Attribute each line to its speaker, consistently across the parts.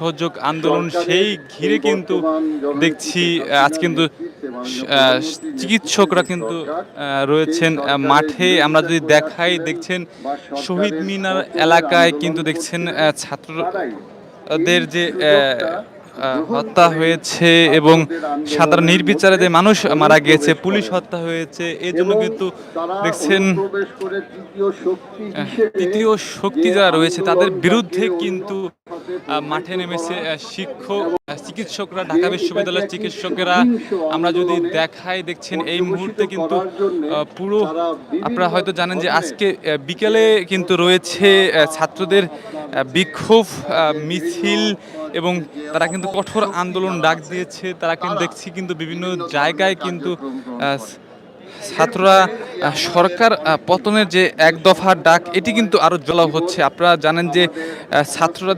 Speaker 1: অসহযোগ আন্দোলন সেই ঘিরে কিন্তু দেখছি আজ কিন্তু চিকিৎসকরা কিন্তু রয়েছেন মাঠে। আমরা যদি দেখাই দেখছেন শহীদ মিনার এলাকায় কিন্তু দেখছেন ছাত্রদের যে হত্যা হয়েছে এবং সাধারণ নির্বিচারে যে মানুষ মারা গিয়েছে পুলিশ হত্যা হয়েছে এই জন্য কিন্তু দেখছেন তৃতীয় শক্তি যারা রয়েছে তাদের বিরুদ্ধে কিন্তু মাঠে নেমেছে শিক্ষক চিকিৎসকরা, ঢাকা বিশ্ববিদ্যালয়ের চিকিৎসকেরা। আমরা যদি দেখাই, দেখছেন, এই মুহূর্তে কিন্তু পুরো আপনারা হয়তো জানেন যে আজকে বিকেলে কিন্তু রয়েছে ছাত্রদের বিক্ষোভ মিছিল এবং তারা কিন্তু কঠোর আন্দোলন ডাক দিয়েছে। তারা কিন্তু দেখছি কিন্তু বিভিন্ন জায়গায় কিন্তু ছাত্ররা সরকার পতনের যে এক দফার ডাক, এটি কিন্তু আরও জলা হচ্ছে। আপনারা জানেন যে ছাত্ররা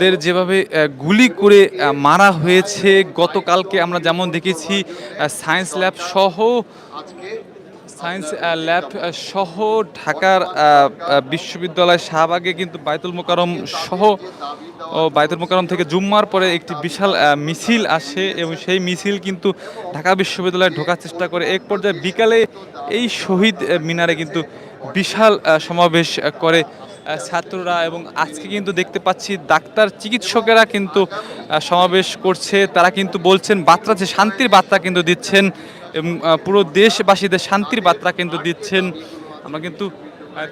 Speaker 1: দের যেভাবে গুলি করে মারা হয়েছে, গতকালকে আমরা যেমন দেখেছি সায়েন্স ল্যাব সহ সায়েন্স ল্যাব সহ ঢাকার বিশ্ববিদ্যালয় শাহবাগে কিন্তু বাইতুল মোকারম সহ বাইতুল মোকারম থেকে জুম্মার পরে একটি বিশাল মিছিল আসে এবং সেই মিছিল কিন্তু ঢাকা বিশ্ববিদ্যালয়ে ঢোকার চেষ্টা করে। এক পর্যায়ে বিকালে এই শহীদ মিনারে কিন্তু বিশাল সমাবেশ করে ছাত্ররা এবং আজকে কিন্তু দেখতে পাচ্ছি ডাক্তার চিকিৎসকেরা কিন্তু সমাবেশ করছে। তারা কিন্তু বলছেন, বার্তা যে শান্তির বার্তা কিন্তু দিচ্ছেন এবং পুরো দেশবাসীদের শান্তির বার্তা কিন্তু দিচ্ছেন। আমরা কিন্তু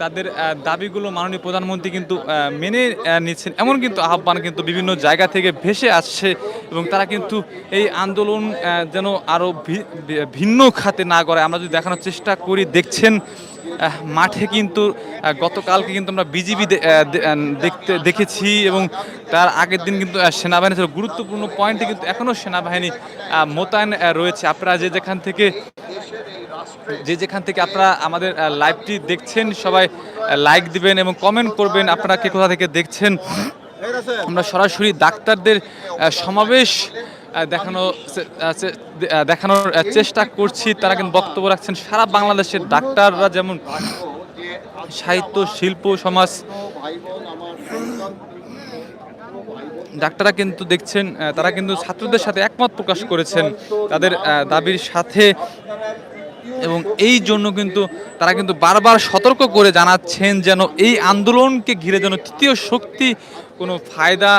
Speaker 1: তাদের দাবিগুলো মাননীয় প্রধানমন্ত্রী কিন্তু মেনে নিচ্ছেন। এমন কিন্তু আহ্বান কিন্তু বিভিন্ন জায়গা থেকে ভেসে আসছে এবং তারা কিন্তু এই আন্দোলন যেন আরও ভিন্ন খাতে না করে আমরা যদি দেখানোর চেষ্টা করি, দেখছেন মাঠে কিন্তু গতকালকে কিন্তু আমরা বিজিবি দেখতে, দেখেছি এবং তার আগের দিন কিন্তু সেনাবাহিনী ছিল। গুরুত্বপূর্ণ পয়েন্টে কিন্তু এখনও সেনাবাহিনী মোতায়েন রয়েছে। আপনারা যে যেখান থেকে, যে যেখান থেকে আপনারা আমাদের লাইভটি দেখছেন, সবাই লাইক দিবেন এবং কমেন্ট করবেন আপনারা কে কোথা থেকে দেখছেন। আমরা সরাসরি ডাক্তারদের সমাবেশ দেখানো দেখানোর চেষ্টা করছি। তারা কিন্তু বক্তব্য রাখছেন। সারা বাংলাদেশের ডাক্তাররা যেমন সাহিত্য, শিল্প, সমাজ, ডাক্তাররা কিন্তু দেখছেন তারা কিন্তু ছাত্রদের সাথে একমত প্রকাশ করেছেন তাদের দাবির সাথে। এবং এই জন্য কিন্তু তারা কিন্তু বারবার সতর্ক করে জানাচ্ছেন যেন এই আন্দোলনকে ঘিরে যেন তৃতীয় শক্তি কোনো ফায়দা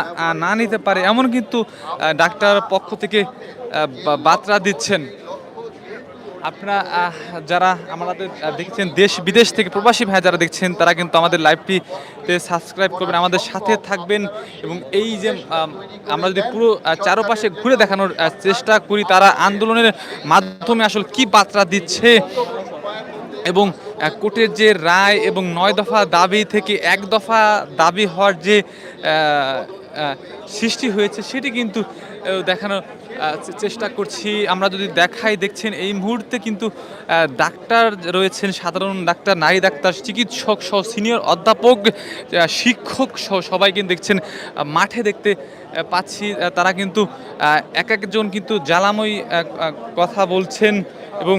Speaker 1: না নিতে পারে, এমন কিন্তু ডাক্তার পক্ষ থেকে বার্তা দিচ্ছেন। আপনারা যারা আমাদের দেখছেন দেশ বিদেশ থেকে প্রবাসী ভাই যারা দেখছেন, তারা কিন্তু আমাদের লাইভটিতে সাবস্ক্রাইব করবেন, আমাদের সাথে থাকবেন এবং এই যে আমরা যদি পুরো চারপাশে ঘুরে দেখানোর চেষ্টা করি, তারা আন্দোলনের মাধ্যমে আসলে কি বার্তা দিচ্ছে এবং কোর্টের যে রায় এবং নয় দফা দাবি থেকে এক দফা দাবি হওয়ার যে সৃষ্টি হয়েছে সেটি কিন্তু আহ, দেখানোর চেষ্টা করছি। আমরা যদি দেখাই দেখছেন এই মুহূর্তে কিন্তু ডাক্তার রয়েছেন সাধারণ ডাক্তার নারী ডাক্তার চিকিৎসক সহ সিনিয়র অধ্যাপক শিক্ষক সহ সবাই কিন্তু দেখছেন মাঠে দেখতে পাচ্ছি তারা কিন্তু এক একজন কিন্তু জ্বালাময়ী কথা বলছেন এবং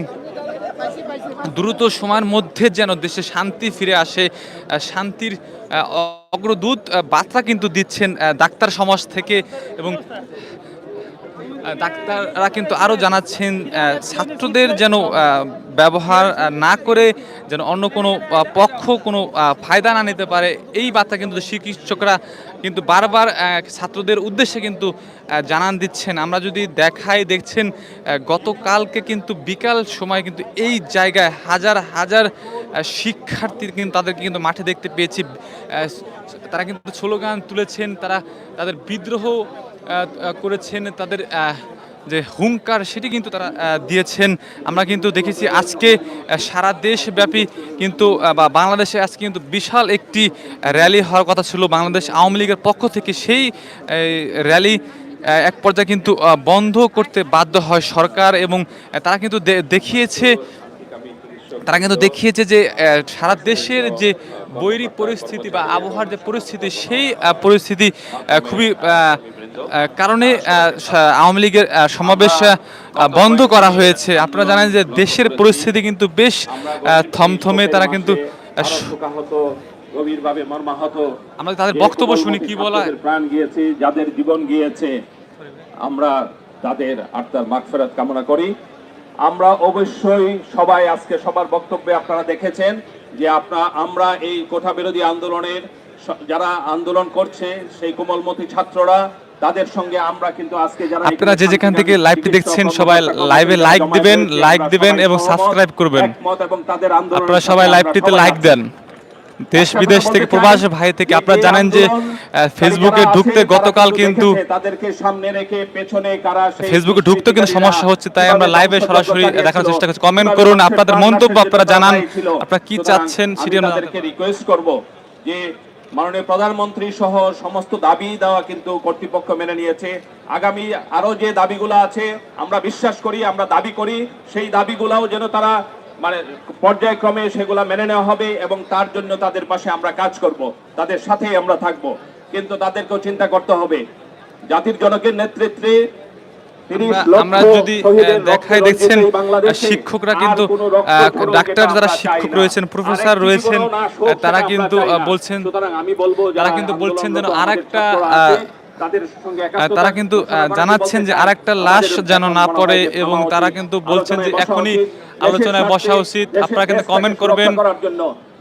Speaker 1: দ্রুত সময়ের মধ্যে যেন দেশে শান্তি ফিরে আসে শান্তির অগ্রদূত বার্তা কিন্তু দিচ্ছেন ডাক্তার সমাজ থেকে এবং ডাক্তাররা কিন্তু আরও জানাচ্ছেন ছাত্রদের যেন ব্যবহার না করে যেন অন্য কোনো পক্ষ কোনো ফায়দা না নিতে পারে, এই বার্তা কিন্তু চিকিৎসকরা কিন্তু বারবার ছাত্রদের উদ্দেশ্যে কিন্তু জানান দিচ্ছেন। আমরা যদি দেখাই, দেখছেন গতকালকে কিন্তু বিকাল সময় কিন্তু এই জায়গায় হাজার হাজার শিক্ষার্থী কিন্তু তাদেরকে কিন্তু মাঠে দেখতে পেয়েছি। তারা কিন্তু স্লোগান তুলেছেন, তারা তাদের বিদ্রোহ করেছেন, তাদের যে হুঙ্কার সেটি কিন্তু তারা দিয়েছেন। আমরা কিন্তু দেখেছি আজকে সারা দেশব্যাপী কিন্তু বা বাংলাদেশে আজকে কিন্তু বিশাল একটি র্যালি হওয়ার কথা ছিল। বাংলাদেশ আওয়ামী লীগের পক্ষ থেকে সেই র্যালি এক পর্যায়ে কিন্তু বন্ধ করতে বাধ্য হয় সরকার এবং তারা কিন্তু দেখিয়েছে তারা কিন্তু দেখিয়েছে যে সারা দেশের যে বৈরী পরিস্থিতি বা আবহাওয়ার যে পরিস্থিতি, সেই পরিস্থিতি খুবই কারণে আওয়ামী লীগের সমাবেশ বন্ধ করা হয়েছে। আপনারা জানেন যে দেশের পরিস্থিতি কিন্তু বেশ থমথমে, তারা কিন্তু আমরা তাদের বক্তব্য শুনি, কি বলা
Speaker 2: প্রাণ গিয়েছে, যাদের জীবন গিয়েছে, আমরা তাদের আত্মার মাগফিরাত কামনা করি। আমরা অবশ্যই সবাই আজকে সবার বক্তব্যে আপনারা দেখেছেন যে আপনার আমরা এই কোঠা বিরোধী আন্দোলনের যারা আন্দোলন করছে সেই কোমলমতি ছাত্ররা তাদের সঙ্গে আমরা কিন্তু আজকে যারা
Speaker 1: আপনারা যে যেখান থেকে লাইভটি দেখছেন সবাই লাইভে লাইক দিবেন লাইক দিবেন এবং সাবস্ক্রাইব করবেন।
Speaker 2: এবং তাদের
Speaker 1: আপনারা সবাই লাইভটিতে লাইক দেন। দেশ বিদেশ থেকে প্রবাস ভাই থেকে আপনারা জানেন যে ফেসবুকে ঢুকতে গতকাল কিন্তু
Speaker 2: তাদেরকে সামনে রেখে পেছনে কারা
Speaker 1: ফেসবুকে ঢুকতে কিন্তু সমস্যা হচ্ছে তাই আমরা লাইভে সরাসরি দেখানোর চেষ্টা করছি। কমেন্ট করুন আপনাদের মন্তব্য আপনারা জানান। আপনারা কি চাচ্ছেন সেটি আমরা
Speaker 2: রিকোয়েস্ট করব যে মাননীয় প্রধানমন্ত্রী সহ সমস্ত দাবি দেওয়া কিন্তু কর্তৃপক্ষ মেনে নিয়েছে। আগামী আরও যে দাবিগুলো আছে আমরা বিশ্বাস করি আমরা দাবি করি সেই দাবিগুলাও যেন তারা মানে পর্যায়ক্রমে সেগুলা মেনে নেওয়া হবে এবং তার জন্য তাদের পাশে আমরা কাজ করব তাদের সাথেই আমরা থাকব। কিন্তু তাদেরকেও চিন্তা করতে হবে। জাতির জনকের নেতৃত্বে
Speaker 1: আমরা- যদি দেখায় দেখছেন শিক্ষকরা কিন্তু ডাক্তার যারা শিক্ষক রয়েছেন প্রফেসর রয়েছেন তারা কিন্তু। বলছেন
Speaker 2: সুতরাং আমি বলব
Speaker 1: তারা
Speaker 2: যারা
Speaker 1: কিন্তু বলছেন যেন
Speaker 2: আন্দোলনরত
Speaker 1: আরেকটা, তারা কিন্তু জানাচ্ছেন যে আরেকটা লাশ যেন না পড়ে এবং তারা কিন্তু বলছেন যে এখনই আলোচনায় বসা উচিত। আপনারা কিন্তু কমেন্ট করবেন।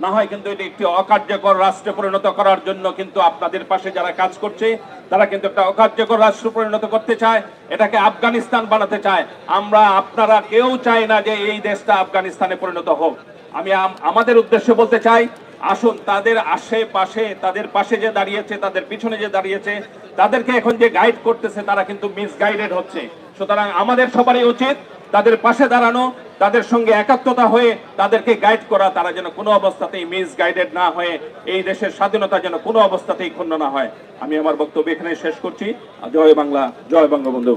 Speaker 2: না হয় কিন্তু এটি একটি অকার্যকর রাষ্ট্রে পরিণত করার জন্য কিন্তু আপনাদের পাশে যারা কাজ করছে তারা কিন্তু একটা অকার্যকর রাষ্ট্র পরিণত করতে চায় এটাকে আফগানিস্তান বানাতে চায়। আমরা আপনারা কেউ চাই না যে এই দেশটা আফগানিস্তানে পরিণত হোক। আমি আমাদের উদ্দেশ্য বলতে চাই আসুন, তাদের আশেপাশে, তাদের পাশে যে দাঁড়িয়েছে, তাদের পিছনে যে দাঁড়িয়েছে, তাদেরকে এখন যে গাইড করতেছে, তারা কিন্তু মিসগাইডেড হচ্ছে। সুতরাং আমাদের সবারই উচিত তাদের পাশে দাঁড়ানো, তাদের সঙ্গে একাত্মতা হয়ে তাদেরকে গাইড করা, তারা যেন কোনো অবস্থাতেই মিস গাইডেড না হয়ে এই দেশের স্বাধীনতা যেন কোনো অবস্থাতেই ক্ষুণ্ণ না হয়। আমি আমার বক্তব্য এখানে শেষ করছি। জয় বাংলা, জয় বঙ্গবন্ধু।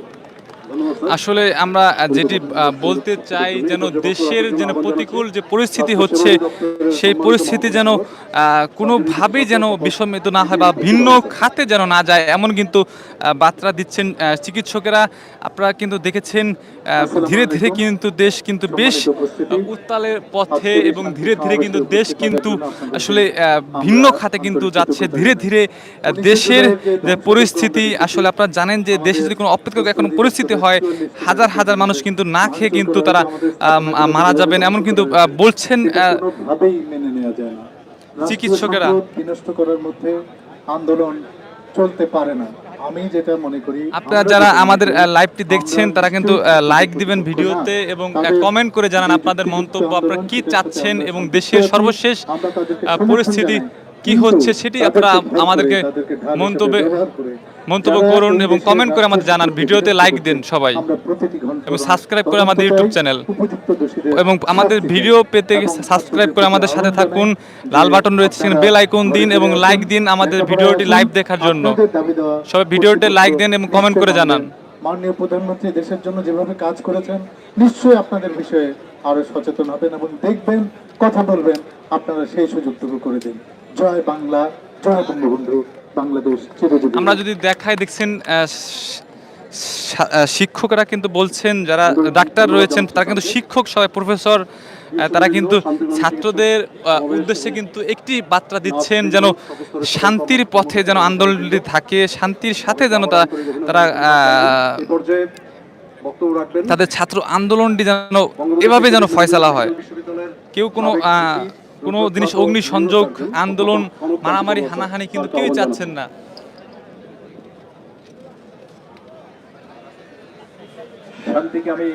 Speaker 1: আসলে আমরা যেটি বলতে চাই যেন দেশের যেন প্রতিকূল যে পরিস্থিতি হচ্ছে, সেই পরিস্থিতি যেন কোনোভাবেই যেন বিষমিত না হয় বা ভিন্ন খাতে যেন না যায়, এমন কিন্তু বার্তা দিচ্ছেন চিকিৎসকেরা। আপনারা কিন্তু দেখেছেন ধীরে ধীরে কিন্তু দেশ কিন্তু বেশ উত্তালের পথে এবং ধীরে ধীরে কিন্তু দেশ কিন্তু আসলে ভিন্ন খাতে কিন্তু যাচ্ছে। ধীরে ধীরে দেশের যে পরিস্থিতি, আসলে আপনারা জানেন যে দেশে যদি কোনো অপ্রীতিকর এখন পরিস্থিতি হয় হাজার হাজার মানুষ কিন্তু না খেয়ে কিন্তু তারা মারা যাবেন এমন কিন্তু বলছেন চিকিৎসকেরা।
Speaker 3: বিনষ্ট করার মধ্যে আন্দোলন চলতে পারে না আমি যেটা মনে করি
Speaker 1: আপনারা যারা আমাদের লাইভটি দেখছেন তারা কিন্তু লাইক দিবেন ভিডিওতে এবং কমেন্ট করে জানান আপনাদের মন্তব্য আপনারা কি চাচ্ছেন এবং দেশের সর্বশেষ পরিস্থিতি। কি হচ্ছে সেটি আপনারা আমাদেরকে মন্তব্যে মন্তব্য করুন এবং কমেন্ট করে আমাদের জানান। ভিডিওতে লাইক দিন সবাই। এবং সাবস্ক্রাইব করে আমাদের ইউটিউব চ্যানেল এবং আমাদের ভিডিও পেতে সাবস্ক্রাইব করে আমাদের সাথে থাকুন। লাল বাটন রয়েছে সেখানে বেল আইকন দিন এবং লাইক দিন আমাদের ভিডিওটি লাইভ দেখার জন্য। সবাই ভিডিওতে লাইক দিন এবং কমেন্ট করে জানান।
Speaker 3: মাননীয় প্রধানমন্ত্রী দেশের জন্য যেভাবে কাজ করেছেন নিশ্চয়ই আপনাদের বিষয়ে আরও সচেতন হবেন এবং দেখবেন কথা বলবেন আপনারা সেই সুযোগটুকু করে দিন। জয় বাংলা, জয় বঙ্গবন্ধু, বাংলাদেশ চিরজীবী।
Speaker 1: আমরা যদি দেখাই, দেখছেন শিক্ষকরা কিন্তু বলছেন, যারা ডাক্তার রয়েছেন, তারা কিন্তু শিক্ষক সবাই, প্রফেসর তারা কিন্তু ছাত্রদের উদ্দেশ্যে কিন্তু একটি বার্তা দিচ্ছেন, যেন শান্তির পথে যেন আন্দোলনটি থাকে, শান্তির সাথে যেন তারা তারা তাদের ছাত্র আন্দোলনটি যেন এভাবে যেন ফয়সালা হয়। কেউ কোনো কোনো জিনিস অগ্নি সংযোগ আন্দোলন মারামারি হানাহানি কিন্তু কেউই চাচ্ছেন না।
Speaker 4: শান্তিকামী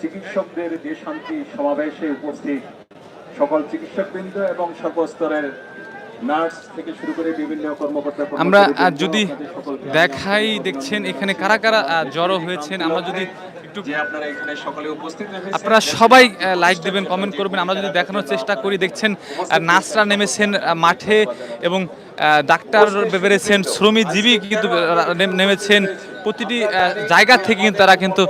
Speaker 4: চিকিৎসকদের যে শান্তি সমাবেশে উপস্থিত। সকল চিকিৎসকবৃন্দ এবং সর্বস্তরের নার্স থেকে শুরু করে বিভিন্ন কর্মকর্তা
Speaker 1: আমরা যদি
Speaker 4: আমি
Speaker 1: দেখাই দেখছেন এখানে কারা কারা জড়ো হয়েছেন আমরা যদি একটু
Speaker 4: আপনারা
Speaker 1: সবাই লাইক দেবেন কমেন্ট করবেন। আমরা যদি দেখানোর চেষ্টা করি দেখছেন নার্সরা নেমেছেন মাঠে এবং ডাক্তার বেড়েছেন শ্রমিকজীবী কিন্তু নেমেছেন। প্রতিটি জায়গা থেকে কিন্তু তারা কিন্তু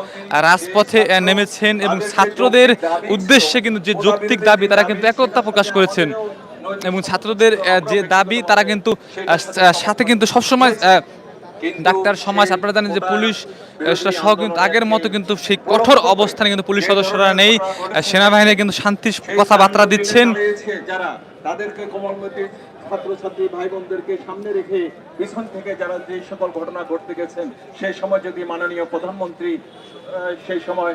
Speaker 1: রাজপথে নেমেছেন এবং ছাত্রদের উদ্দেশ্যে কিন্তু যে যৌক্তিক দাবি তারা কিন্তু একতা প্রকাশ করেছেন। এবং ছাত্রদের যে দাবি তারা কিন্তু সাথে কিন্তু সবসময় ডাক্তার সমাজ আপনারা জানেন যে পুলিশ সহ কিন্তু আগের মতো কিন্তু সেই কঠোর অবস্থানে কিন্তু পুলিশ সদস্যরা নেই সেনাবাহিনী কিন্তু শান্তির কথাবার্তা দিচ্ছেন।
Speaker 4: যারা তাদেরকে কোমলমতি ছাত্রছাত্রী ভাই বোনদেরকে সামনে রেখে পিছন থেকে যারা যে সকল ঘটনা ঘটতে গেছেন সেই সময় যদি মাননীয় প্রধানমন্ত্রী সেই সময়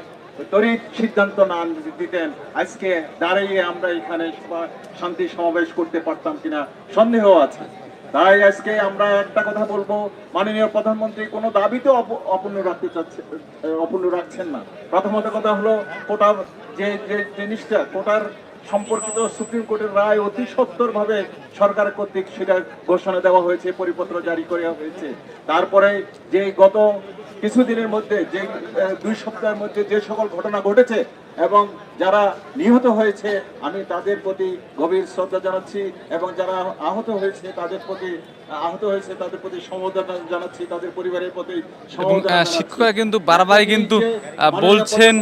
Speaker 4: সিদ্ধান্ত না দিতেন আজকে দাঁড়িয়ে আমরা এখানে শান্তি সমাবেশ করতে পারতাম কিনা সন্দেহ আছে। তাই আজকে আমরা একটা কথা বলব। মাননীয় প্রধানমন্ত্রী কোনো দাবি তো অপূর্ণ রাখতে চাচ্ছে অপূর্ণ রাখছেন না। প্রথমত কথা হলো, কোটার যে যে জিনিসটা, কোটার সম্পর্কিত সুপ্রিম কোর্টের রায় অতি সত্তর ভাবে সরকার কর্তৃক সেটা ঘোষণা দেওয়া হয়েছে, পরিপত্র জারি করা হয়েছে। তারপরে যে গত কিছুদিনের মধ্যে, যে দুই সপ্তাহের মধ্যে যে সকল ঘটনা ঘটেছে এবং যারা নিহত হয়েছে আমি তাদের প্রতি গভীর শ্রদ্ধা জানাচ্ছি এবং যারা আহত হয়েছে তাদের প্রতি আহত হয়েছে তাদের প্রতি সমবেদনা জানাচ্ছি তাদের পরিবারের প্রতি।
Speaker 1: শিক্ষকরা কিন্তু বারবারই কিন্তু বলছেন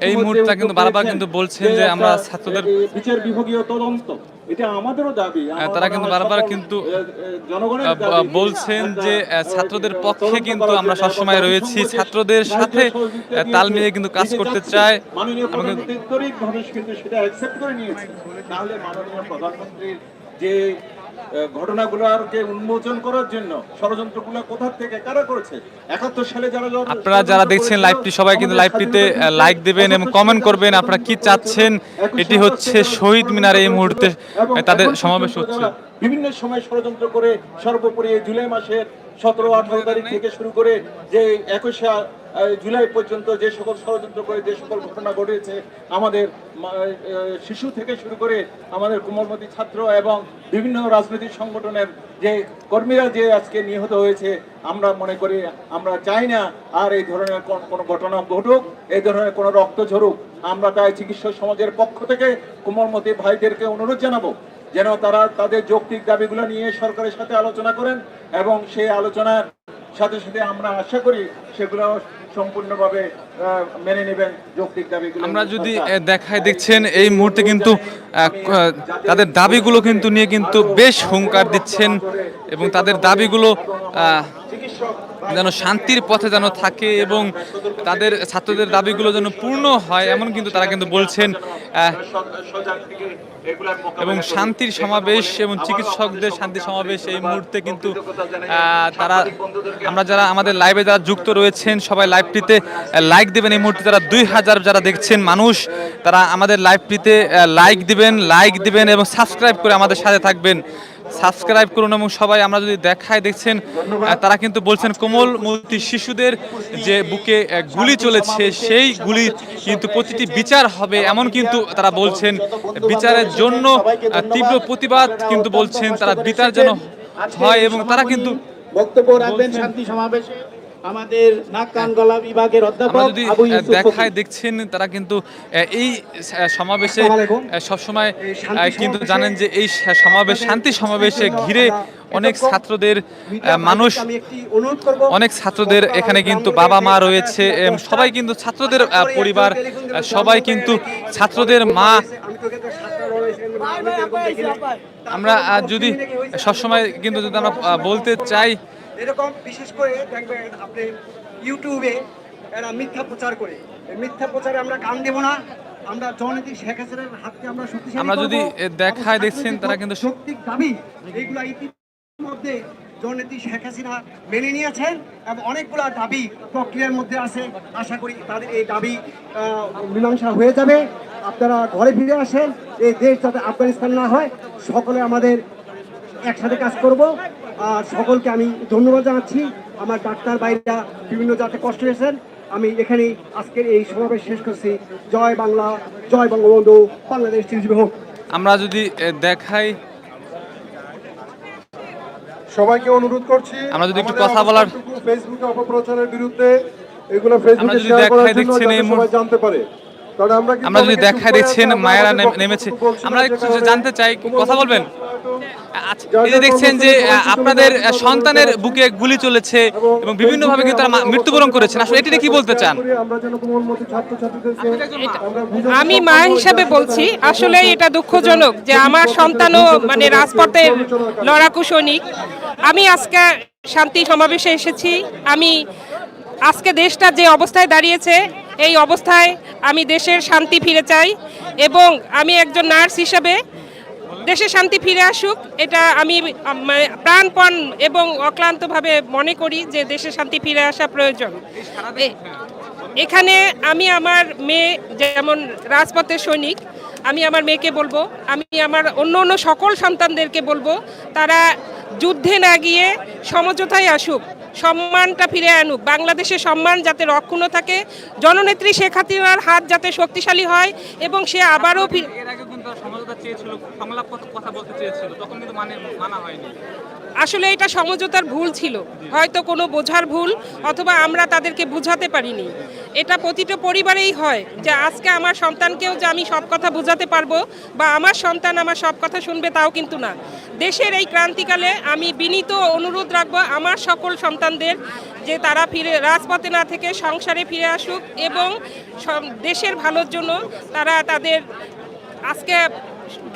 Speaker 1: এই মুহূর্তে কিন্তু বারবার কিন্তু বলছেন যে আমরা ছাত্রদের-
Speaker 4: বিচার বিভাগীয় তদন্ত এটা আমাদেরও দাবি
Speaker 1: তারা কিন্তু বারবার কিন্তু। বলছেন যে ছাত্রদের পক্ষে কিন্তু আমরা সবসময় রয়েছি ছাত্রদের সাথে তাল মিলিয়ে কিন্তু কাজ করতে চাই
Speaker 4: মাননীয় প্রধানমন্ত্রী কিন্তু সেটা অ্যাকসেপ্ট করে নিয়েছে তাহলে মাননীয় প্রধানমন্ত্রীর যে ঘটনাগুলোকে উন্মোচন করার জন্য ষড়যন্ত্রগুলো কোথা থেকে কারা করেছে? একাত্তর সালে যারা
Speaker 1: আপনারা যারা দেখছেন লাইভটি সবাই কিন্তু লাইভটিতে লাইক দিবেন এবং কমেন্ট করবেন আপনারা কি চাচ্ছেন? এটি হচ্ছে শহীদ মিনার এই মুহূর্তে তাদের সমাবেশ হচ্ছে।
Speaker 4: বিভিন্ন সময় ষড়যন্ত্র করে সর্বোপরি জুলাই মাসের সতেরো আঠারো তারিখ থেকে শুরু করে যে একুশে জুলাই পর্যন্ত যে সকল ষড়যন্ত্র করে, যে সকল ঘটনা ঘটেছে, আমাদের শিশু থেকে শুরু করে আমাদের কোমলমতি ছাত্র এবং বিভিন্ন রাজনৈতিক সংগঠনের যে কর্মীরা যে আজকে নিহত হয়েছে, আমরা মনে করি, আমরা চাই না আর এই ধরনের কোন- ঘটনা ঘটুক, এই ধরনের কোনো রক্ত ঝরুক। আমরা তাই চিকিৎসক সমাজের পক্ষ থেকে কোমলমতি ভাইদেরকে অনুরোধ জানাব, যেন তারা তাদের যৌক্তিক দাবিগুলো নিয়ে সরকারের সাথে আলোচনা করেন এবং সেই আলোচনার সাথে সাথে আমরা আশা করি সেগুলো সম্পূর্ণভাবে মেনে নেবেন যৌক্তিক দাবিগুলো
Speaker 1: আমরা যদি দেখাই দেখছেন এই মুহূর্তে কিন্তু তাদের দাবিগুলো কিন্তু নিয়ে কিন্তু বেশ হুঙ্কার দিচ্ছেন এবং তাদের দাবিগুলো যেন শান্তির পথে যেন থাকে এবং তাদের ছাত্রদের দাবিগুলো যেন পূর্ণ হয় এমন কিন্তু তারা কিন্তু বলছেন এবং শান্তির সমাবেশ এবং চিকিৎসকদের শান্তি সমাবেশ এই মুহূর্তে কিন্তু তারা আমরা যারা আমাদের লাইভে যারা যুক্ত রয়েছেন সবাই লাইভটিতে লাইক দিবেন এই মুহূর্তে যারা দুই হাজার যারা দেখছেন মানুষ, তারা আমাদের লাইভটিতে লাইক দিবেন লাইক দিবেন এবং সাবস্ক্রাইব করে আমাদের সাথে থাকবেন। সাবস্ক্রাইব করুন এবং সবাই আমরা যদি দেখায় দেখছেন তারা কিন্তু বলছেন কোমল মূর্তি শিশুদের যে বুকে গুলি চলেছে, সেই গুলি কিন্তু প্রতিটি বিচার হবে এমন কিন্তু তারা বলছেন। বিচারের জন্য তীব্র প্রতিবাদ কিন্তু বলছেন, তারা বিচার যেন হয় এবং তারা কিন্তু
Speaker 5: বক্তব্য রাখবেন, শান্তি সমাবেশে। আমাদের নাক কান গলা বিভাগের অধ্যাপক আবু ইউসুফ
Speaker 1: দেখায় দেখছেন তারা কিন্তু এই সমাবেশে। সবসময় কিন্তু জানেন যে এই সমাবেশ শান্তি সমাবেশে ঘিরে অনেক ছাত্রদের মানুষ অনেক ছাত্রদের এখানে কিন্তু বাবা মা রয়েছে সবাই কিন্তু ছাত্রদের পরিবার সবাই কিন্তু ছাত্রদের মা। আমরা যদি সবসময় কিন্তু যদি আমরা বলতে চাই
Speaker 6: এরকম বিশেষ করে দেখবেন আপনি ইউটিউবে এরা মিথ্যা প্রচার করে। এই মিথ্যা প্রচারে আমরা কান দেব না। আমরা জননীতি শেখ হাসিনার হাতকে আমরা শক্তিশালী
Speaker 1: আমরা যদি, দেখায় দেখছেন, তারা কিন্তু-
Speaker 6: যৌক্তিক দাবি এইগুলা ইতিমধ্যে জননীতি শেখ হাসিনা মেনে নিয়েছেন এবং অনেকগুলা দাবি প্রক্রিয়ার মধ্যে আছে। আশা করি তাদের এই দাবি মীমাংসা হয়ে যাবে। আপনারা ঘরে ফিরে আসেন। এই দেশ যাতে আফগানিস্তান না হয় সকলে আমাদের একসাথে কাজ করব। সকলকে আমি ধন্যবাদ জানাচ্ছি। আমার ডাক্তার বাইরা বিভিন্ন জাতে কষ্ট হয়েছেন আমি এখানেই আজকের এই সমাবেশ শেষ করছি। জয় বাংলা জয় বঙ্গবন্ধু বাংলাদেশ চিরজীবী হোক।
Speaker 1: আমরা যদি দেখাই।
Speaker 7: সবাইকে অনুরোধ করছি
Speaker 1: আমরা যদি একটু কথা বলার-
Speaker 7: ফেসবুকে অপপ্রচারের বিরুদ্ধে এগুলো ফেসবুকে শেয়ার করার জন্য যাতে সবাই জানতে পারে। আমরা
Speaker 1: যদি
Speaker 7: আছি, আমরা
Speaker 1: মায়েরা নেমেছে। আমরা একটু জানতে চাই কথা বলবেন? আচ্ছা এই দেখছেন যে আপনাদের সন্তানের বুকে গুলি চলেছে এবং বিভিন্নভাবে কিন্তু তারা মৃত্যুবরণ করেছেন। আসলে এটি কি বলতে চান?
Speaker 8: আমি মা হিসাবে বলছি আসলে এটা দুঃখজনক যে আমার সন্তানও মানে রাজপথে লড়াকু সৈনিক। আমি আজকে শান্তি সমাবেশে এসেছি। আমি আজকে দেশটা যে অবস্থায় দাঁড়িয়েছে এই অবস্থায় আমি দেশের শান্তি ফিরে চাই এবং আমি একজন নার্স হিসাবে দেশে শান্তি ফিরে আসুক, এটা আমি মানে প্রাণপণ এবং অক্লান্তভাবে মনে করি যে দেশে শান্তি ফিরে আসা প্রয়োজন। এখানে আমি আমার মেয়ে যেমন রাজপথের সৈনিক, আমি আমার মেয়েকে বলব, আমি আমার অন্য অন্য সকল সন্তানদেরকে বলব, তারা যুদ্ধে না গিয়ে সমঝোতায় আসুক। সম্মানটা ফিরে আনুক। বাংলাদেশের সম্মান যাতে রক্ষণ থাকে, জননেত্রী শেখ হাসিনার হাত যাতে শক্তিশালী হয় এবং সে আবারও ফিরে
Speaker 1: আগে কিন্তু চেয়েছিল সংলাপ কথা বলতে চেয়েছিল, তখন কিন্তু মানে মানা হয়নি।
Speaker 8: আসলে এটা সমঝোতার ভুল ছিল। হয়তো কোনো বোঝার ভুল অথবা আমরা তাদেরকে বুঝাতে পারিনি। এটা প্রতিটা পরিবারেই হয় যে আজকে আমার সন্তানকেও যে আমি সব কথা বোঝাতে পারব বা আমার সন্তান আমার সব কথা শুনবে তাও কিন্তু না। দেশের এই ক্রান্তিকালে আমি বিনীত অনুরোধ রাখব আমার সকল সন্তানদের যে তারা ফিরে, রাজপথে না থেকে সংসারে ফিরে আসুক এবং দেশের ভালোর জন্য তারা তাদের আজকে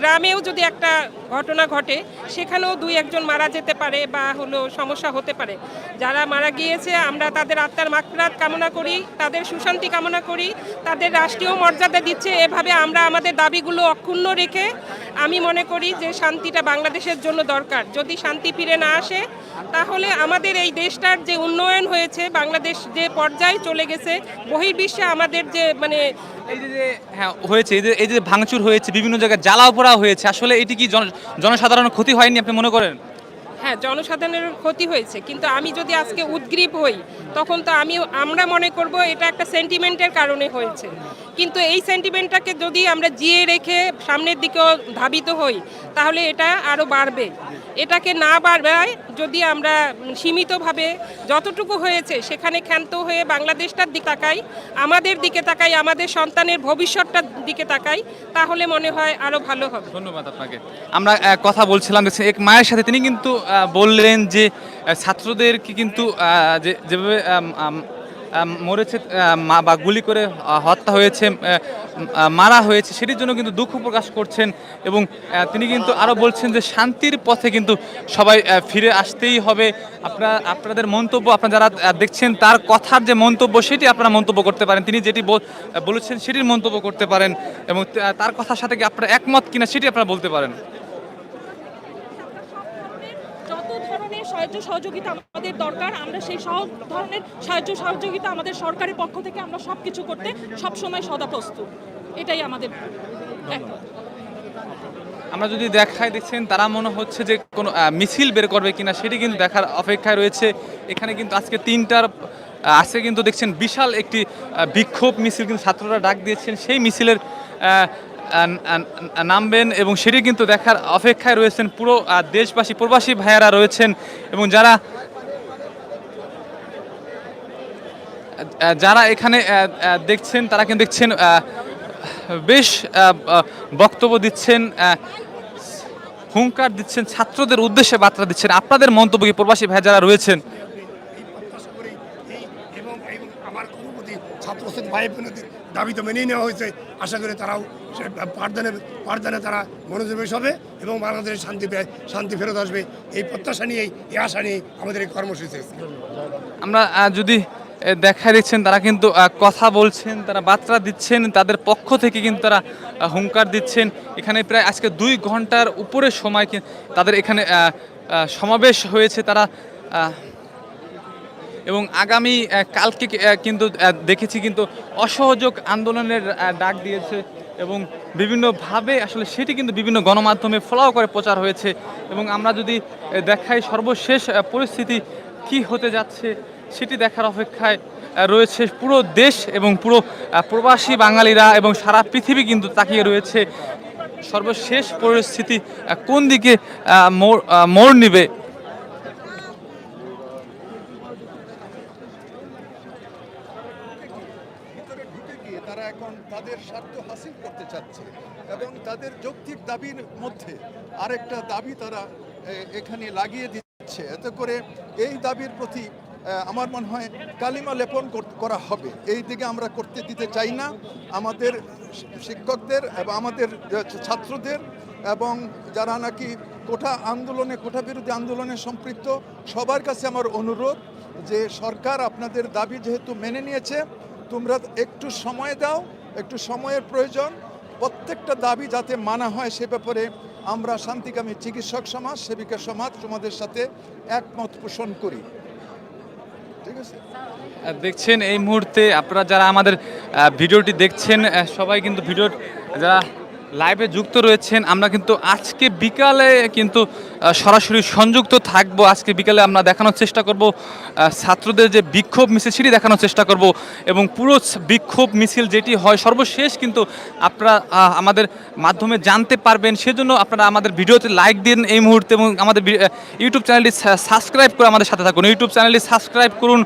Speaker 8: গ্রামেও যদি একটা ঘটনা ঘটে, সেখানেও দুই একজন মারা যেতে পারে বা হলো সমস্যা হতে পারে। যারা মারা গিয়েছে, আমরা তাদের আত্মার মাকরাত কামনা করি, তাদের সুশান্তি কামনা করি, তাদের রাষ্ট্রীয় মর্যাদা দিচ্ছে। এভাবে আমরা আমাদের দাবিগুলো অক্ষুণ্ণ রেখে আমি মনে করি যে শান্তিটা বাংলাদেশের জন্য দরকার। যদি শান্তি ফিরে না আসে, তাহলে আমাদের এই দেশটার যে উন্নয়ন হয়েছে, বাংলাদেশ যে পর্যায়ে চলে গেছে, বহির্বিশ্বে আমাদের যে মানে
Speaker 1: এই যে হ্যাঁ হয়েছে, এই যে এই যে ভাঙচুর হয়েছে, বিভিন্ন জায়গায় জ্বালাও পোড়া হয়েছে, আসলে এটি কি জনসাধারণের ক্ষতি হয়নি আপনি মনে করেন?
Speaker 8: হ্যাঁ জনসাধারণের ক্ষতি হয়েছে, কিন্তু আমি যদি আজকে উদ্গ্রীব হই, তখন তো আমি আমরা মনে করব এটা একটা সেন্টিমেন্টের কারণে হয়েছে। কিন্তু এই সেন্টিমেন্টটাকে যদি আমরা জিয়ে রেখে সামনের দিকেও ধাবিত হই, তাহলে এটা আরও বাড়বে। এটাকে না বাড়ায় যদি আমরা সীমিতভাবে যতটুকু হয়েছে সেখানে ক্ষান্ত হয়ে বাংলাদেশটার দিকে তাকাই, আমাদের দিকে তাকাই, আমাদের সন্তানের ভবিষ্যৎটার দিকে তাকাই, তাহলে মনে হয় আরও ভালো হবে।
Speaker 1: ধন্যবাদ আপনাকে। আমরা কথা বলছিলাম এক মায়ের সাথে তিনি কিন্তু বললেন যে ছাত্রদেরকে কিন্তু যেভাবে মরেছে বা গুলি করে হত্যা হয়েছে মারা হয়েছে, সেটির জন্য কিন্তু দুঃখ প্রকাশ করছেন এবং তিনি কিন্তু আরও বলছেন যে শান্তির পথে কিন্তু সবাই ফিরে আসতেই হবে। আপনারা, আপনাদের মন্তব্য, আপনারা যারা দেখছেন তার কথার যে মন্তব্য, সেটি আপনারা মন্তব্য করতে পারেন। তিনি যেটি বলেছেন সেটির মন্তব্য করতে পারেন এবং তার কথার সাথে কি আপনারা একমত কিনা, সেটি আপনারা বলতে পারেন
Speaker 9: যত ধরনের সাহায্য সহযোগিতা আমাদের দরকার। আমরা সেই সব ধরনের সাহায্য সহযোগিতা আমাদের সরকারের পক্ষ থেকে আমরা সব কিছু করতে সব সময় সদা প্রস্তুত। এটাই আমাদের
Speaker 1: আমরা যদি দেখাই দেখছেন, তারা মনে হচ্ছে যে কোনো মিছিল বের করবে কিনা সেটি কিন্তু দেখার অপেক্ষায় রয়েছে। এখানে কিন্তু আজকে তিনটার আজকে কিন্তু দেখছেন বিশাল একটি বিক্ষোভ মিছিল কিন্তু ছাত্ররা ডাক দিয়েছেন। সেই মিছিলের নামবেন এবং সেটি কিন্তু দেখার অপেক্ষায় রয়েছেন পুরো দেশবাসী, প্রবাসী ভাইয়ারা রয়েছেন এবং যারা যারা এখানে দেখছেন, তারা কিন্তু দেখছেন বেশ বক্তব্য দিচ্ছেন হুঙ্কার দিচ্ছেন, ছাত্রদের উদ্দেশ্যে বার্তা দিচ্ছেন। আপনাদের মন্তব্য কি, প্রবাসী ভাই যারা রয়েছেন?
Speaker 10: কর্মপতি ভাই দাবি তো মেনেই নেওয়া হয়েছে। আশা করি তারাও পাঠদানের পাঠদানে তারা মনোনিবেশ হবে এবং বাংলাদেশের শান্তি শান্তি ফেরত আসবে। এই প্রত্যাশা নিয়েই, এই আশা নিয়েই আমাদের এই কর্মসূচি
Speaker 1: আমরা যদি দেখা দিচ্ছেন, তারা কিন্তু কথা বলছেন, তারা বার্তা দিচ্ছেন, তাদের পক্ষ থেকে কিন্তু তারা হুঙ্কার দিচ্ছেন। এখানে প্রায় আজকে দুই ঘণ্টার উপরে সময় তাদের এখানে সমাবেশ হয়েছে। তারা এবং আগামী কালকে কিন্তু দেখেছি কিন্তু অসহযোগ আন্দোলনের ডাক দিয়েছে এবং বিভিন্নভাবে আসলে সেটি কিন্তু বিভিন্ন গণমাধ্যমে ফলাও করে প্রচার হয়েছে এবং আমরা যদি দেখাই সর্বশেষ পরিস্থিতি কি হতে যাচ্ছে সেটি দেখার অপেক্ষায় রয়েছে পুরো দেশ এবং পুরো প্রবাসী বাঙালিরা এবং সারা পৃথিবী কিন্তু তাকিয়ে রয়েছে। সর্বশেষ পরিস্থিতি কোন দিকে মোড় মোড় নিবে
Speaker 11: ভিতরে ঢুকে গিয়ে তারা এখন তাদের স্বার্থ হাসিল করতে চাচ্ছে এবং তাদের যৌক্তিক দাবির মধ্যে আরেকটা দাবি তারা এখানে লাগিয়ে দিচ্ছে। এতে করে এই দাবির প্রতি আমার মনে হয় কালিমা লেপন কর- হবে। এই দিকে আমরা করতে দিতে চাই না। আমাদের শিক্ষকদের এবং আমাদের ছাত্রদের এবং যারা নাকি কোঠা আন্দোলনে, কোঠা বিরোধী আন্দোলনে সম্পৃক্ত, সবার কাছে আমার অনুরোধ যে সরকার আপনাদের দাবি যেহেতু মেনে নিয়েছে, তোমরা একটু সময় দাও, একটু সময়ের প্রয়োজন। প্রত্যেকটা দাবি যাতে মানা হয় সে ব্যাপারে আমরা শান্তিকামী চিকিৎসক সমাজ, সেবিকা সমাজ তোমাদের সাথে একমত পোষণ করি।
Speaker 1: দেখছেন, এই মুহূর্তে আপনারা যারা আমাদের ভিডিওটি দেখছেন সবাই কিন্তু ভিডিও যারা লাইভে যুক্ত রয়েছেন, আমরা কিন্তু আজকে বিকালে কিন্তু সরাসরি সংযুক্ত থাকব। আজকে বিকালে আমরা দেখানোর চেষ্টা করব ছাত্রদের যে বিক্ষোভ মিছিল, সেটি দেখানোর চেষ্টা করব এবং পুরো বিক্ষোভ মিছিল যেটি হয় সর্বশেষ কিন্তু আপনারা আমাদের মাধ্যমে জানতে পারবেন। সেজন্য আপনারা আমাদের ভিডিওতে লাইক দিন এই মুহূর্তে এবং আমাদের ইউটিউব চ্যানেলটি সাবস্ক্রাইব করে আমাদের সাথে থাকুন। ইউটিউব চ্যানেলটি সাবস্ক্রাইব করুন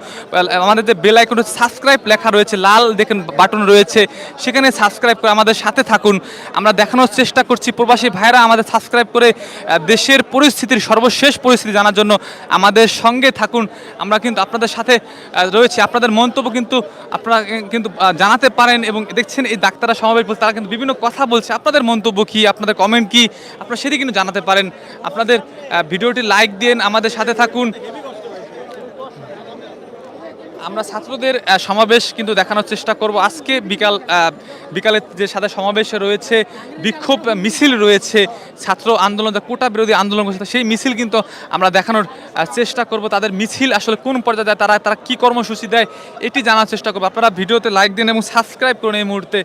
Speaker 1: আমাদের যে বেল আইকনে সাবস্ক্রাইব লেখা রয়েছে, লাল দেখেন বাটন রয়েছে, সেখানে সাবস্ক্রাইব করে আমাদের সাথে থাকুন। আমরা দেখানোর চেষ্টা করছি, প্রবাসী ভাইরা আমাদের সাবস্ক্রাইব করে দেশের পরিস্থিতির সর্বশেষ পরিস্থিতি জানার জন্য আমাদের সঙ্গে থাকুন। আমরা কিন্তু আপনাদের সাথে রয়েছি। আপনাদের মন্তব্য কিন্তু আপনারা কিন্তু জানাতে পারেন এবং দেখছেন এই ডাক্তাররা সমাবেশ বলছে, তারা কিন্তু বিভিন্ন কথা বলছে। আপনাদের মন্তব্য কি? আপনাদের কমেন্ট কি? আপনারা সেটি কিন্তু জানাতে পারেন। আপনাদের ভিডিওটি লাইক দিন আমাদের সাথে থাকুন। আমরা ছাত্রদের সমাবেশ কিন্তু দেখানোর চেষ্টা করব। আজকে বিকাল বিকালে যে সাদা সমাবেশ রয়েছে, বিক্ষোভ মিছিল রয়েছে, ছাত্র আন্দোলন যা কোটা বিরোধী আন্দোলন সেই মিছিল কিন্তু আমরা দেখানোর চেষ্টা করব। তাদের মিছিল আসলে কোন পর্যায়ে দেয় তারা তারা কী কর্মসূচি দেয়, এটি জানার চেষ্টা করব। আপনারা ভিডিওতে লাইক দিন এবং সাবস্ক্রাইব করুন এই মুহূর্তে।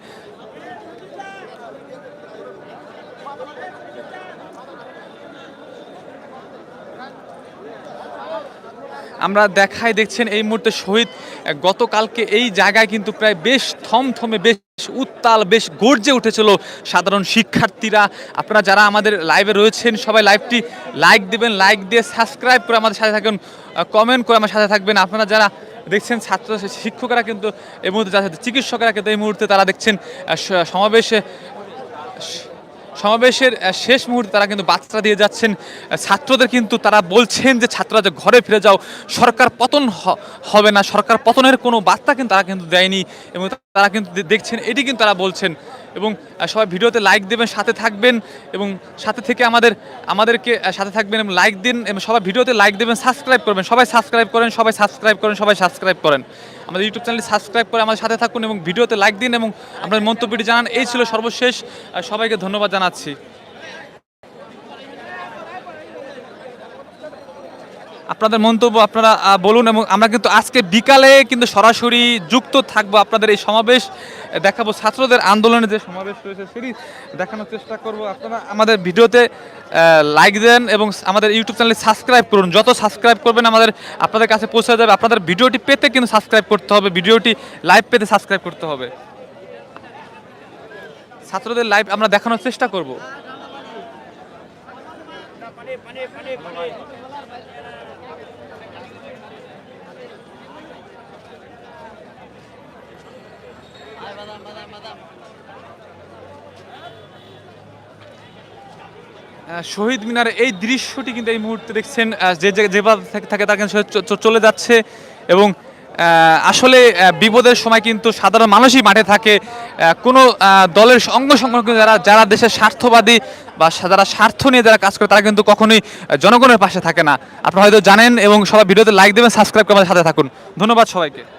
Speaker 1: আমরা দেখাই দেখছেন এই মুহূর্তে শহীদ। গতকালকে এই জায়গায় কিন্তু প্রায় বেশ থমথমে, বেশ উত্তাল, বেশ গর্জে উঠেছিল সাধারণ শিক্ষার্থীরা। আপনারা যারা আমাদের লাইভে রয়েছেন, সবাই লাইভটি লাইক দেবেন লাইক দিয়ে সাবস্ক্রাইব করে আমাদের সাথে থাকুন কমেন্ট করে আমার সাথে থাকবেন। আপনারা যারা দেখছেন ছাত্র শিক্ষকরা কিন্তু এই মুহূর্তে চিকিৎসকেরা কিন্তু এই মুহূর্তে তারা দেখছেন সমাবেশে সমাবেশের শেষ মুহূর্তে তারা কিন্তু বার্তা দিয়ে যাচ্ছেন। ছাত্রদের কিন্তু তারা বলছেন যে, ছাত্ররা যে ঘরে ফিরে যাও, সরকার পতন হবে না। সরকার পতনের কোনো বার্তা কিন্তু তারা কিন্তু দেয়নি। এবং তারা কিন্তু দেখছেন, এটি কিন্তু তারা বলছেন। এবং সবাই ভিডিওতে লাইক দেবেন, সাথে থাকবেন এবং সাথে থেকে আমাদের, আমাদেরকে সাথে থাকবেন এবং লাইক দিন এবং সবাই ভিডিওতে লাইক দেবেন সাবস্ক্রাইব করবেন। সবাই সাবস্ক্রাইব করেন, সবাই সাবস্ক্রাইব করেন, সবাই সাবস্ক্রাইব করেন। আমাদের ইউটিউব চ্যানেল সাবস্ক্রাইব করে আমাদের সাথে থাকুন এবং ভিডিওতে লাইক দিন এবং আপনার মন্তব্যটি জানান। এই ছিল সর্বশেষ সবাইকে ধন্যবাদ জানাচ্ছি। আপনাদের মন্তব্য আপনারা বলুন এবং আমরা কিন্তু আজকে বিকালে কিন্তু সরাসরি যুক্ত থাকব আপনাদের এই সমাবেশ। দেখাবো ছাত্রদের আন্দোলনের যে সমাবেশ রয়েছে সেটি দেখানোর চেষ্টা করব। আপনারা আমাদের ভিডিওতে লাইক দেন এবং আমাদের ইউটিউব চ্যানেলে সাবস্ক্রাইব করুন। যত সাবস্ক্রাইব করবেন আমাদের, আপনাদের কাছে পৌঁছে যাবে। আপনাদের ভিডিওটি পেতে কিন্তু সাবস্ক্রাইব করতে হবে। ভিডিওটি লাইভ পেতে সাবস্ক্রাইব করতে হবে। ছাত্রদের লাইভ আমরা দেখানোর চেষ্টা করব। শহীদ মিনার এই দৃশ্যটি কিন্তু এই মুহূর্তে দেখছেন যে যেভাবে থাকে- তার কিন্তু চলে যাচ্ছে এবং আসলে বিপদের সময় কিন্তু সাধারণ মানুষই মাঠে থাকে। কোনো দলের অঙ্গ সংগঠন যারা যারা দেশের স্বার্থবাদী বা যারা স্বার্থ নিয়ে যারা কাজ করে, তারা কিন্তু কখনোই জনগণের পাশে থাকে না। আপনারা হয়তো জানেন এবং সবাই ভিডিওতে লাইক দেবেন সাবস্ক্রাইব করে আমাদের সাথে থাকুন। ধন্যবাদ সবাইকে।